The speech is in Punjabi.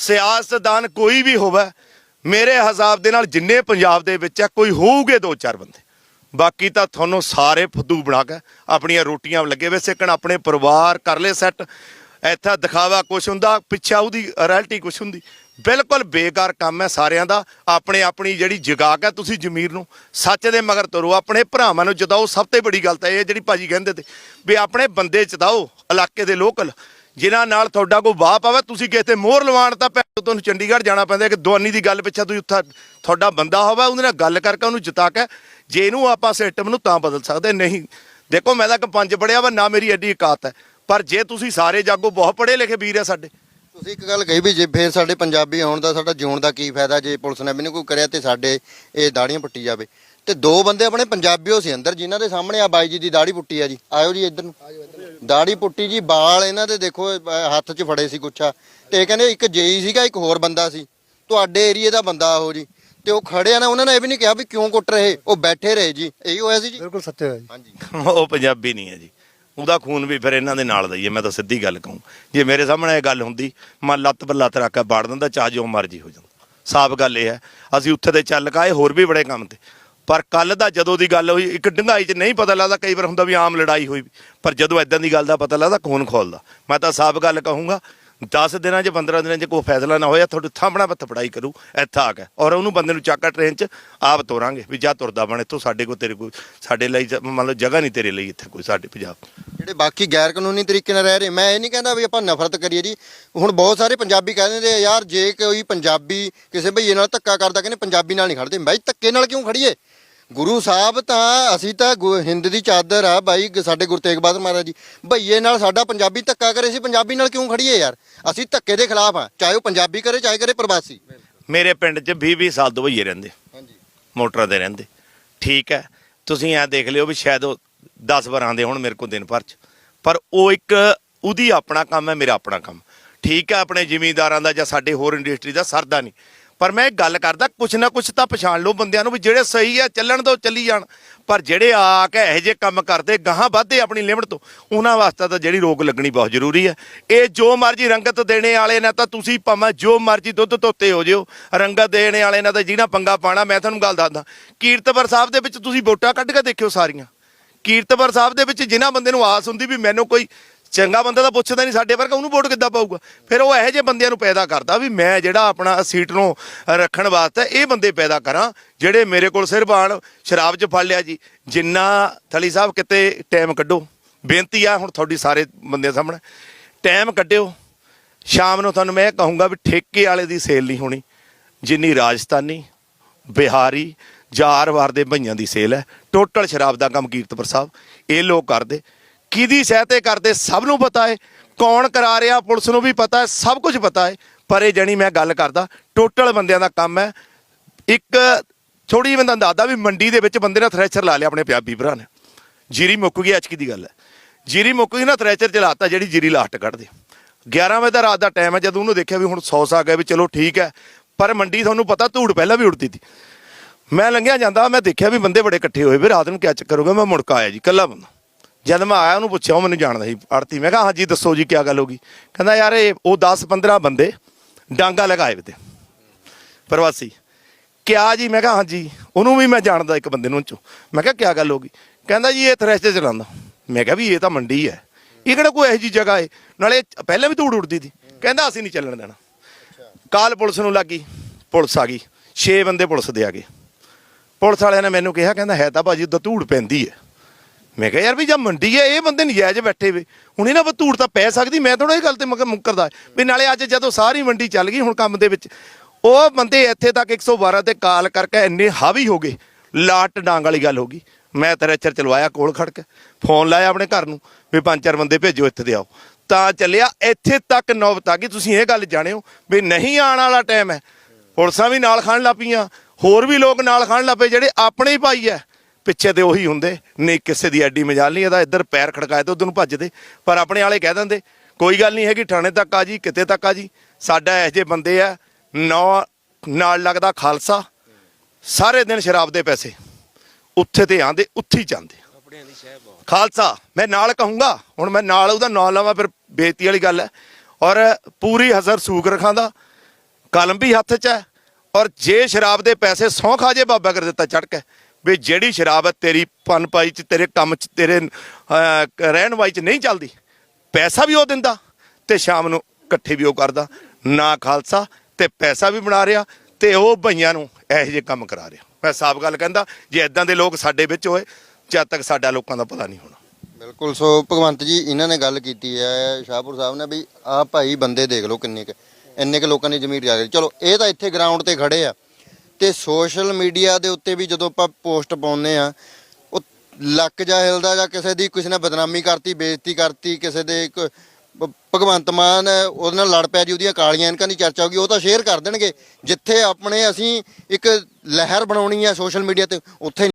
ਸਿਆਸਤਦਾਨ ਕੋਈ ਵੀ ਹੋਵੇ, ਮੇਰੇ ਹਿਸਾਬ ਦੇ ਨਾਲ ਜਿੰਨੇ ਪੰਜਾਬ ਦੇ ਵਿੱਚ ਆ, ਕੋਈ ਹੋਊਗੇ ਦੋ ਚਾਰ ਬੰਦੇ। ਬਾਕੀ ਤਾਂ ਤੁਹਾਨੂੰ ਸਾਰੇ ਫੁੱਦੂ ਬਣਾ ਕੇ ਆਪਣੀਆਂ ਰੋਟੀਆਂ ਲੱਗੇ ਵੇ ਸਿੱਕਣ, ਆਪਣੇ ਪਰਿਵਾਰ ਕਰ ਲੈ ਸੈੱਟ ਇੱਥੇ ਦਿਖਾਵਾ ਕੁਛ ਹੁੰਦਾ, ਪਿੱਛਾ ਉਹਦੀ ਰਿਐਲਿਟੀ ਕੁਛ ਹੁੰਦੀ। ਬਿਲਕੁਲ ਬੇਕਾਰ ਕੰਮ ਹੈ ਸਾਰਿਆਂ ਦਾ। ਆਪਣੇ ਆਪਣੀ ਜਿਹੜੀ ਜਗਾਕ ਹੈ ਤੁਸੀਂ ਜ਼ਮੀਰ ਨੂੰ, ਸੱਚ ਦੇ ਮਗਰ ਤੁਰੋ। ਆਪਣੇ ਭਰਾਵਾਂ ਨੂੰ ਜਿਤਾਓ, ਸਭ ਤੋਂ ਬੜੀ ਗੱਲ ਤਾਂ ਇਹ ਹੈ ਜਿਹੜੀ ਭਾਜੀ ਕਹਿੰਦੇ ਤੇ, ਵੀ ਆਪਣੇ ਬੰਦੇ ਜਿਤਾਓ, ਇਲਾਕੇ ਦੇ ਲੋਕਲ ਜਿਨ੍ਹਾਂ ਨਾਲ ਤੁਹਾਡਾ ਕੋਈ ਵਾਹ ਪਾਵੇ ਤੁਸੀਂ ਕਿਸੇ ਤੇ ਮੋਹਰ ਲਵਾਉਣ ਤਾਂ ਤੁਹਾਨੂੰ ਚੰਡੀਗੜ੍ਹ ਜਾਣਾ ਪੈਂਦਾ ਕਿ ਦਵਾਨੀ ਦੀ ਗੱਲ ਪਿੱਛੇ ਤੁਸੀਂ ਉੱਥੇ ਤੁਹਾਡਾ ਬੰਦਾ ਹੋਵੇ, ਉਹਦੇ ਨਾਲ ਗੱਲ ਕਰਕੇ ਉਹਨੂੰ ਜਿਤਾ ਕੇ ਜੇ ਇਹਨੂੰ ਆਪਾਂ ਸਿਸਟਮ ਨੂੰ ਤਾਂ ਬਦਲ ਸਕਦੇ। ਨਹੀਂ, ਦੇਖੋ ਮੈਂ ਤਾਂ ਇੱਕ ਪੰਜ ਪੜਿਆ ਵਾ, ਨਾ ਮੇਰੀ ਐਡੀ ਔਕਾਤ ਹੈ। ਪਰ ਜੇ ਤੁਸੀਂ ਸਾਰੇ ਜਾਗੋ ਬਹੁਤ ਪੜ੍ਹੇ ਲਿਖੇ ਵੀਰ ਆ ਸਾਡੇ। ਤੁਸੀਂ ਇੱਕ ਗੱਲ ਕਹੀ ਵੀ ਜੇ ਫੇਰ ਸਾਡੇ ਪੰਜਾਬੀ ਆਉਣ ਦਾ, ਸਾਡਾ ਜਿਉਣ ਦਾ ਕੀ ਫਾਇਦਾ, ਜੇ ਪੁਲਿਸ ਨੇ ਮੈਨੂੰ ਕੋਈ ਕਰਿਆ ਤੇ ਸਾਡੇ ਇਹ ਦਾੜੀਆਂ ਪੁੱਟੀ ਜਾਵੇ। ਤੇ ਦੋ ਬੰਦੇ ਆਪਣੇ ਪੰਜਾਬੀਓ ਸੀ ਅੰਦਰ, ਜਿਨ੍ਹਾਂ ਦੇ ਸਾਹਮਣੇ ਆ ਬਾਈ ਜੀ ਦੀ ਦਾੜੀ ਪੁੱਟੀ ਆ ਜੀ। ਆਇਓ ਜੀ ਇੱਧਰ ਨੂੰ। ਦਾੜੀ ਪੁੱਟੀ ਜੀ ਬਾਲ ਇਹਨਾਂ ਦੇ ਦੇਖੋ ਅਹ ਹੱਥ 'ਚ ਫੜੇ ਸੀ ਗੁੱਛਾ ਤੇ ਇਹ ਕਹਿੰਦੇ ਇੱਕ ਜੇਈ ਸੀਗਾ ਇੱਕ ਹੋਰ ਬੰਦਾ ਸੀ। ਤੁਹਾਡੇ ਏਰੀਏ ਦਾ ਬੰਦਾ ਉਹ ਜੀ। ਤੇ ਉਹ ਖੜੇ ਆ ਨਾ ਉਹਨਾਂ ਨੇ ਇਹ ਵੀ ਨਹੀਂ ਕਿਹਾ ਵੀ ਕਿਉਂ ਕੁੱਟ ਰਹੇ ਉਹ ਬੈਠੇ ਰਹੇ ਜੀ। ਇਹੀ ਹੋਇਆ ਸੀ ਜੀ? ਬਿਲਕੁਲ ਸੱਚ ਹੈ ਜੀ। ਹਾਂਜੀ। ਉਹ ਪੰਜਾਬੀ ਨਹੀਂ ਹੈ ਜੀ। ਉਹਦਾ ਖੂਨ ਵੀ ਫਿਰ ਇਹਨਾਂ ਦੇ ਨਾਲ ਦਾ ਹੀ ਹੈ ਮੈਂ ਤਾਂ ਸਿੱਧੀ ਗੱਲ ਕਹੂੰ। ਜੇ ਮੇਰੇ ਸਾਹਮਣੇ ਇਹ ਗੱਲ ਹੁੰਦੀ ਮੈਂ ਲੱਤ ਪਰ ਲੱਤ ਰੱਖ ਕੇ ਬਾੜ ਦਿੰਦਾ ਚਾਹ ਜੋ ਮਰਜ਼ੀ ਹੋ ਜਾਂਦਾ। ਸਾਫ਼ ਗੱਲ ਇਹ ਹੈ ਅਸੀਂ ਉੱਥੇ ਤੇ ਚੱਲ ਕਾਏ ਹੋਰ ਵੀ ਬੜੇ ਕੰਮ ਤੇ। ਪਰ ਕੱਲ ਦਾ ਜਦੋਂ ਦੀ ਗੱਲ ਹੋਈ, ਇੱਕ ਡੰਗਾਈ 'ਚ ਨਹੀਂ ਪਤਾ ਲੱਗਦਾ, ਕਈ ਵਾਰ ਹੁੰਦਾ ਵੀ ਆਮ ਲੜਾਈ ਹੋਈ। ਪਰ ਜਦੋਂ ਐਦਾਂ ਦੀ ਗੱਲ ਦਾ ਪਤਾ ਲੱਗਦਾ ਖੂਨ ਖੋਲਦਾ? ਮੈਂ ਤਾਂ ਸਾਫ਼ ਗੱਲ ਕਹੂੰਗਾ 10 ਦਿਨਾਂ 'ਚ 15 ਦਿਨਾਂ 'ਚ ਕੋਈ ਫੈਸਲਾ ਨਾ ਹੋਇਆ, ਤੁਹਾਡੇ ਥਾਪਣਾ ਪੱਥ ਪੜਾਈ ਕਰੂ, ਇੱਥੇ ਆ ਕੇ। ਔਰ ਉਹਨੂੰ ਬੰਦੇ ਨੂੰ ਚੱਕਾ ਟ੍ਰੇਨ 'ਚ ਆਪ ਤੋਰਾਂਗੇ ਵੀ ਜਾ ਤੁਰਦਾ ਬਣ ਇੱਥੋਂ, ਸਾਡੇ ਕੋਲ ਤੇਰੇ ਕੋਲ, ਸਾਡੇ ਲਈ ਜ- ਮੰਨ ਲਓ ਜਗ੍ਹਾ ਨਹੀਂ ਤੇਰੇ ਲਈ ਇੱਥੇ ਕੋਈ, ਸਾਡੇ ਪੰਜਾਬ। ਜਿਹੜੇ ਬਾਕੀ ਗੈਰ ਕਾਨੂੰਨੀ ਤਰੀਕੇ ਨਾਲ ਰਹਿ ਰਹੇ, ਮੈਂ ਇਹ ਨਹੀਂ ਕਹਿੰਦਾ ਵੀ ਆਪਾਂ ਨਫ਼ਰਤ ਕਰੀਏ ਜੀ। ਹੁਣ ਬਹੁਤ ਸਾਰੇ ਪੰਜਾਬੀ ਕਹਿੰਦੇ ਨੇ, ਯਾਰ ਜੇ ਕੋਈ ਪੰਜਾਬੀ ਕਿਸੇ ਭਈਏ ਨਾਲ ਧੱਕਾ ਕਰਦਾ, ਕਹਿੰਦੇ ਪੰਜਾਬੀ ਨਾਲ ਨਹੀਂ ਖੜਦੇ ਬਾਈ ਧੱਕੇ ਨਾਲ ਕਿਉਂ ਖੜੀਏ? ਗੁਰੂ ਸਾਹਿਬ ਤਾਂ ਅਸੀਂ ਤਾਂ ਗੁ- ਹਿੰਦ ਦੀ ਚਾਦਰ ਆ ਬਾਈ ਗ- ਸਾਡੇ ਗੁਰੂ ਤੇਗ ਬਹਾਦਰ ਮਹਾਰਾਜ ਜੀ। ਭਈਏ ਨਾਲ ਸਾਡਾ ਪੰਜਾਬੀ ਧੱਕਾ ਕਰੇ ਸੀ ਪੰਜਾਬੀ ਨਾਲ ਕਿਉਂ ਖੜੀਏ ਯਾਰ? ਅਸੀਂ ਧੱਕੇ ਦੇ ਖਿਲਾਫ ਆ ਚਾਹੇ ਉਹ ਪੰਜਾਬੀ ਕਰੇ ਚਾਹੇ ਕਰੇ ਪ੍ਰਵਾਸੀ। ਮੇਰੇ ਪਿੰਡ 'ਚ 20-20 ਸਾਲ ਤੋਂ ਭਈਏ ਰਹਿੰਦੇ। ਹਾਂਜੀ। ਮੋਟਰਾਂ ਤੇ ਰਹਿੰਦੇ। ਠੀਕ ਹੈ। ਤੁਸੀਂ ਐ ਦੇਖ ਲਿਓ ਵੀ ਸ਼ਾਇਦ ਉਹ 10 ਵਾਰ ਆਉਂਦੇ ਹੁਣ ਮੇਰੇ ਕੋਲ ਦਿਨ ਭਰ 'ਚ। ਪਰ ਉਹ ਇੱਕ ਉਹਦੀ ਆਪਣਾ ਕੰਮ ਹੈ ਮੇਰਾ ਆਪਣਾ ਕੰਮ। ਠੀਕ ਹੈ ਆਪਣੇ ਜ਼ਿਮੀਂਦਾਰਾਂ ਦਾ ਜਾਂ ਸਾਡੇ ਹੋਰ ਇੰਡਸਟਰੀ ਦਾ ਸਰਦਾ ਨਹੀਂ। ਪਰ ਮੈਂ ਇਹ ਗੱਲ ਕਰਦਾ, ਕੁਛ ਨਾ ਕੁਛ ਤਾਂ ਪਛਾਣ ਲਓ ਬੰਦਿਆਂ ਨੂੰ ਵੀ ਜਿਹੜੇ ਸਹੀ ਆ, ਚੱਲਣ ਤੋਂ ਚੱਲੀ ਜਾਣ। ਪਰ ਜਿਹੜੇ ਆ ਕੇ ਇਹੋ ਜਿਹੇ ਕੰਮ ਕਰਦੇ, ਗਾਹਾਂ ਵੱਧਦੇ ਆਪਣੀ ਲਿਮਟ ਤੋਂ, ਉਹਨਾਂ ਵਾਸਤੇ ਤਾਂ ਜਿਹੜੀ ਰੋਕ ਲੱਗਣੀ ਬਹੁਤ ਜ਼ਰੂਰੀ ਹੈ ਇਹ ਜੋ ਮਰਜ਼ੀ ਰੰਗਤ ਦੇਣੇ ਵਾਲੇ ਨੇ ਤਾਂ ਤੁਸੀਂ ਭਾਵੇਂ ਜੋ ਮਰਜ਼ੀ ਦੁੱਧ ਧੋਤੇ ਹੋ ਜਿਓ, ਰੰਗਤ ਦੇਣੇ ਵਾਲੇ ਨੇ ਤਾਂ ਜਿਹਨਾਂ ਪੰਗਾ ਪਾਣਾ ਮੈਂ ਤੁਹਾਨੂੰ ਗੱਲ ਦੱਸਦਾ, ਕੀਰਤਪੁਰ ਸਾਹਿਬ ਦੇ ਵਿੱਚ ਤੁਸੀਂ ਵੋਟਾਂ ਕੱਢ ਕੇ ਦੇਖਿਓ ਸਾਰੀਆਂ। ਕੀਰਤਪੁਰ ਸਾਹਿਬ ਦੇ ਵਿੱਚ ਜਿਨ੍ਹਾਂ ਬੰਦੇ ਨੂੰ ਆਸ ਹੁੰਦੀ ਵੀ ਮੈਨੂੰ ਕੋਈ ਚੰਗਾ ਬੰਦਾ ਤਾਂ ਪੁੱਛਦਾ ਨਹੀਂ ਸਾਡੇ ਵਰਗਾ, ਉਹਨੂੰ ਵੋਟ ਕਿੱਦਾਂ ਪਾਊਗਾ? ਫਿਰ ਉਹ ਇਹੋ ਜਿਹੇ ਬੰਦਿਆਂ ਨੂੰ ਪੈਦਾ ਕਰਦਾ ਵੀ ਮੈਂ ਜਿਹੜਾ ਆਪਣਾ ਸੀਟ ਨੂੰ ਰੱਖਣ ਵਾਸਤੇ ਇਹ ਬੰਦੇ ਪੈਦਾ ਕਰਾਂ, ਜਿਹੜੇ ਮੇਰੇ ਕੋਲ ਸਿਰਫ ਆਣ, ਸ਼ਰਾਬ 'ਚ ਫੜ ਲਿਆ ਜੀ। ਜਿੰਨਾ ਥਲੀ ਸਾਹਿਬ ਕਿਤੇ ਟਾਈਮ ਕੱਢੋ। ਬੇਨਤੀ ਆ ਹੁਣ ਤੁਹਾਡੀ ਸਾਰੇ ਬੰਦਿਆਂ ਸਾਹਮਣੇ, ਟਾਈਮ ਕੱਢਿਓ। ਸ਼ਾਮ ਨੂੰ ਤੁਹਾਨੂੰ ਮੈਂ ਇਹ ਕਹੂੰਗਾ ਵੀ ਠੇਕੇ ਵਾਲੇ ਦੀ ਸੇਲ ਨਹੀਂ ਹੋਣੀ। ਜਿੰਨੀ ਰਾਜਸਥਾਨੀ, ਬਿਹਾਰੀ, ਜਾਰਵਾਰ ਦੇ ਭਈਆਂ ਦੀ ਸੇਲ ਹੈ। ਟੋਟਲ ਸ਼ਰਾਬ ਦਾ ਕੰਮ ਕੀਰਤਪੁਰ ਸਾਹਿਬ, ਇਹ ਲੋਕ ਕਰਦੇ। ਕਿਹਦੀ ਸਹਾਇਤੇ ਕਰਦੇ ਸਭ ਨੂੰ ਪਤਾ ਹੈ, ਕੌਣ ਕਰਾ ਰਿਹਾ, ਪੁਲਿਸ ਨੂੰ ਵੀ ਪਤਾ ਹੈ, ਸਭ ਕੁਝ ਪਤਾ ਹੈ, ਪਰ ਇਹ ਜਣੀ ਮੈਂ ਗੱਲ ਕਰਦਾ ਟੋਟਲ ਬੰਦਿਆਂ ਦਾ ਕੰਮ ਹੈ। ਇੱਕ ਥੋੜੀ ਬੰਦਾ ਦੱਸਦਾ ਵੀ ਮੰਡੀ ਦੇ ਵਿੱਚ ਬੰਦੇ ਨੇ ਥ੍ਰੈਸ਼ਰ ਲਾ ਲਿਆ ਆਪਣੇ ਪੰਜਾਬੀ ਭਰਾ ਨੇ। ਜੀਰੀ ਮੁੱਕ ਗਈ ਅਚਕੀ ਦੀ ਗੱਲ ਹੈ। ਜੀਰੀ ਮੁੱਕ ਗਈ ਨਾ ਥ੍ਰੈਸ਼ਰ ਚਲਾਤਾ, ਜਿਹੜੀ ਜੀਰੀ ਲਾਸਟ ਕੱਢਦੇ। 11 ਵਜੇ ਦਾ ਰਾਤ ਦਾ ਟਾਈਮ ਹੈ, ਜਦੋਂ ਉਹਨੂੰ ਦੇਖਿਆ ਵੀ ਹੁਣ 100 ਸਾ ਗਿਆ ਵੀ ਚਲੋ ਠੀਕ ਹੈ, ਪਰ ਮੰਡੀ ਤੁਹਾਨੂੰ ਪਤਾ ਧੂੜ ਪਹਿਲਾਂ ਵੀ ਉੜਦੀ ਸੀ। ਮੈਂ ਲੰਘਿਆ ਜਾਂਦਾ, ਮੈਂ ਦੇਖਿਆ ਵੀ ਬੰਦੇ ਬੜੇ ਇਕੱਠੇ ਹੋਏ, ਵੀ ਰਾਤ ਨੂੰ ਕਿਆ ਚੱਕਰ ਹੋ ਗਿਆ, ਮੈਂ ਮੁੜਕਾ ਆਇਆ ਜੀ ਕੱਲਾ ਬੰਦਾ। ਜਦ ਮੈਂ ਆਇਆ, ਉਹਨੂੰ ਪੁੱਛਿਆ, ਉਹ ਮੈਨੂੰ ਜਾਣਦਾ ਸੀ, ਆੜਤੀ। ਮੈਂ ਕਿਹਾ, ਹਾਂਜੀ, ਦੱਸੋ ਜੀ ਕੀ ਗੱਲ ਹੋ ਗਈ? ਕਹਿੰਦਾ, ਯਾਰ, ਇਹ, ਉਹ 10 15 ਬੰਦੇ ਡਾਂਗਾ ਲਗਾਏ ਵੇ ਤੇ, ਪ੍ਰਵਾਸੀ। ਕਿਆ ਜੀ? ਮੈਂ ਕਿਹਾ, ਹਾਂਜੀ, ਉਹਨੂੰ ਵੀ ਮੈਂ ਜਾਣਦਾ ਇੱਕ ਬੰਦੇ ਨੂੰ ਚੋਂ। ਮੈਂ ਕਿਹਾ, ਕਿਆ ਗੱਲ ਹੋ ਗਈ? ਕਹਿੰਦਾ ਜੀ, ਇਹ ਥ੍ਰੈਸ਼ਰ ਚਲਾਉਂਦਾ। ਮੈਂ ਕਿਹਾ ਵੀ, ਇਹ ਤਾਂ ਮੰਡੀ ਹੈ। ਇਹ ਕਿਹੜਾ ਕੋਈ ਇਹੋ ਜੀ ਜਗ੍ਹਾ ਹੈ? ਨਾਲੇ ਪਹਿਲਾਂ ਵੀ ਧੂੜ ਉੜਦੀ ਸੀ। ਕਹਿੰਦਾ, ਅਸੀਂ ਨਹੀਂ ਚੱਲਣ ਦੇਣਾ। ਕਾਲ ਪੁਲਿਸ ਨੂੰ ਲੱਗੀ ਪੁਲਿਸ ਆ ਗਈ। 6 ਬੰਦੇ ਪੁਲਿਸ ਦੇ ਆ ਗਏ। ਪੁਲਿਸ ਵਾਲਿਆਂ ਨੇ ਮੈਨੂੰ ਕਿਹਾ, ਕਹਿੰਦਾ, ਹੈ ਤਾਂ ਭਾਜੀ ਉਦੋਂ ਧੂੜ ਪੈਂਦੀ ਹੈ। ਮੈਂ ਕਿਹਾ ਯਾਰ ਵੀ ਜਾਂ ਮੰਡੀ ਹੈ, ਇਹ ਬੰਦੇ ਨਜਾਇਜ਼ ਬੈਠੇ ਵੇ। ਹੁਣ ਇਹਨਾਂ ਪਰ ਤਾਂ ਪੈ ਸਕਦੀ, ਮੈਂ ਥੋੜਾ ਇਹ ਗੱਲ ਤੇ ਮਗਰ ਮੁੱਕਰਦਾ। ਵੀ ਨਾਲੇ ਅੱਜ ਜਦੋਂ ਸਾਰੀ ਮੰਡੀ ਚੱਲ ਗਈ, ਹੁਣ ਕੰਮ ਦੇ ਵਿੱਚ, ਉਹ ਬੰਦੇ ਇੱਥੇ ਤੱਕ 112 ਤੇ ਕਾਲ ਕਰਕੇ ਇੰਨੇ ਹਾਵੀ ਹੋ ਗਏ। ਲਾਟ ਡਾਂਗ ਵਾਲੀ ਗੱਲ ਹੋ ਗਈ। ਮੈਂ ਤਰੇਚਰ ਚਲਵਾਇਆ ਕੋਲ ਖੜ ਕੇ ਫੋਨ ਲਾਇਆ ਆਪਣੇ ਘਰ ਨੂੰ, ਵੀ ਪੰਜ ਚਾਰ ਬੰਦੇ ਭੇਜੋ ਇੱਥੇ ਦੇ ਆਓ। ਤਾਂ ਚੱਲਿਆ, ਇੱਥੇ ਤੱਕ ਨੌਬਤ ਆ ਗਈ। ਤੁਸੀਂ ਇਹ ਗੱਲ ਜਾਣਿਓ ਵੀ ਨਹੀਂ ਆਉਣ ਵਾਲਾ ਟਾਈਮ ਹੈ। ਪੁਲਿਸਾਂ ਵੀ ਨਾਲ ਖਾਣ ਲੱਪੀਆਂ ਹੋਰ ਵੀ ਲੋਕ ਨਾਲ ਖਾਣ ਲੱਪੇ ਜਿਹੜੇ ਆਪਣੇ ਹੀ ਭਾਈ ਐ ਪਿੱਛੇ ਤੇ ਉਹੀ ਹੁੰਦੇ, ਨਹੀਂ ਕਿਸੇ ਦੀ ਐਡੀ ਮਜਾਲ ਨਹੀਂ, ਇਹਦਾ ਇੱਧਰ ਪੈਰ ਖੜਕਾਏ ਤੇ ਉਧਰ ਨੂੰ ਭੱਜਦੇ। ਪਰ ਆਪਣੇ ਵਾਲੇ ਕਹਿ ਦਿੰਦੇ, ਕੋਈ ਗੱਲ ਨਹੀਂ ਹੈਗੀ, ਥਾਣੇ ਤੱਕ ਆ ਜੀ, ਕਿਤੇ ਤੱਕ ਆ ਜੀ। ਸਾਡਾ ਇਹੋ ਜਿਹੇ ਬੰਦੇ ਆ, ਨੌ, ਨਾਲ ਲੱਗਦਾ ਖਾਲਸਾ, ਸਾਰੇ ਦਿਨ ਸ਼ਰਾਬ ਦੇ ਪੈਸੇ। ਉੱਥੇ ਤੇ ਆਂਦੇ, ਉੱਥੇ ਹੀ ਜਾਂਦੇ। ਖਾਲਸਾ, ਮੈਂ ਨਾਲ ਕਹੂੰਗਾ, ਹੁਣ ਮੈਂ ਨਾਲ ਉਹਦਾ ਨਾਂ ਲਵਾਂ, ਫਿਰ ਬੇਇੱਜ਼ਤੀ ਵਾਲੀ ਗੱਲ ਹੈ। ਔਰ ਪੂਰੀ ਹਜ਼ਰ ਸੂਕ ਰਖਾਂਦਾ ਕਲਮ ਵੀ ਹੱਥ 'ਚ ਹੈ। ਔਰ ਜੇ ਸ਼ਰਾਬ ਦੇ ਪੈਸੇ ਸੌਂ ਖਾ ਜੇ, ਬਾਬਾ ਕਰ ਦਿੱਤਾ ਚੜ ਕੇ ਵੀ ਜਿਹੜੀ ਸ਼ਰਾਬ ਤੇਰੀ ਪਨਪਾਈ 'ਚ, ਤੇਰੇ ਕੰਮ 'ਚ, ਤੇਰੇ ਰਹਿਣ ਵਾਈ 'ਚ ਨਹੀਂ ਚੱਲਦੀ, ਪੈਸਾ ਵੀ ਉਹ ਦਿੰਦਾ ਤੇ ਸ਼ਾਮ ਨੂੰ ਇਕੱਠੇ ਵੀ ਉਹ ਕਰਦਾ। ਨਾ ਖਾਲਸਾ ਤੇ ਪੈਸਾ ਵੀ ਬਣਾ ਰਿਹਾ ਤੇ ਉਹ ਭਈਆਂ ਨੂੰ ਇਹੋ ਜਿਹੇ ਕੰਮ ਕਰਾ ਰਿਹਾ। ਮੈਂ ਸਾਫ਼ ਗੱਲ ਕਹਿੰਦਾ, ਜੇ ਇਦਾਂ ਦੇ ਲੋਕ ਸਾਡੇ ਵਿੱਚ ਹੋਏ, ਜਦ ਤੱਕ ਸਾਡਾ ਲੋਕਾਂ ਦਾ ਪਤਾ ਨਹੀਂ ਹੋਣਾ। ਬਿਲਕੁਲ, ਸੋ ਭਗਵੰਤ ਜੀ, ਇਹਨਾਂ ਨੇ ਗੱਲ ਕੀਤੀ ਹੈ, ਸ਼ਾਹਪੁਰ ਸਾਹਿਬ ਨੇ ਵੀ ਆਹ ਭਾਈ ਬੰਦੇ ਦੇਖ ਲਓ ਕਿੰਨੇ ਕੁ, ਇੰਨੇ ਕੁ ਲੋਕਾਂ ਦੀ ਜ਼ਮੀਰ ਜਾ ਗਈ ਚਲੋ, ਇਹ ਤਾਂ ਇੱਥੇ ਗਰਾਊਂਡ ਤੇ ਖੜੇ ਆ। ਤੇ ਸੋਸ਼ਲ ਮੀਡੀਆ ਦੇ ਉੱਤੇ ਵੀ ਜਦੋਂ ਆਪਾਂ ਪੋਸਟ ਪਾਉਂਦੇ ਆ ਉਹ ਲੱਕ ਜਾ ਹਿਲਦਾ ਜਾਂ ਕਿਸੇ ਦੀ ਕਿਸੇ ਨੇ ਬਦਨਾਮੀ ਕਰਤੀ, ਬੇਇੱਜ਼ਤੀ ਕਰਤੀ, ਕਿਸੇ ਦੇ ਇੱਕ ਭਗਵੰਤ ਮਾਨ ਉਹਦੇ ਨਾਲ ਲੜ ਪਿਆ ਜੀ, ਉਹਦੀਆਂ ਕਾਲੀਆਂ ਇਨਕਾਂ ਦੀ ਚਰਚਾ ਹੋ ਗਈ ਉਹ ਤਾਂ ਸ਼ੇਅਰ ਕਰ ਦੇਣਗੇ। ਜਿੱਥੇ ਆਪਣੇ ਅਸੀਂ ਇੱਕ ਲਹਿਰ ਬਣਾਉਣੀ ਆ ਸੋਸ਼ਲ ਮੀਡੀਆ ਤੇ, ਉੱਥੇ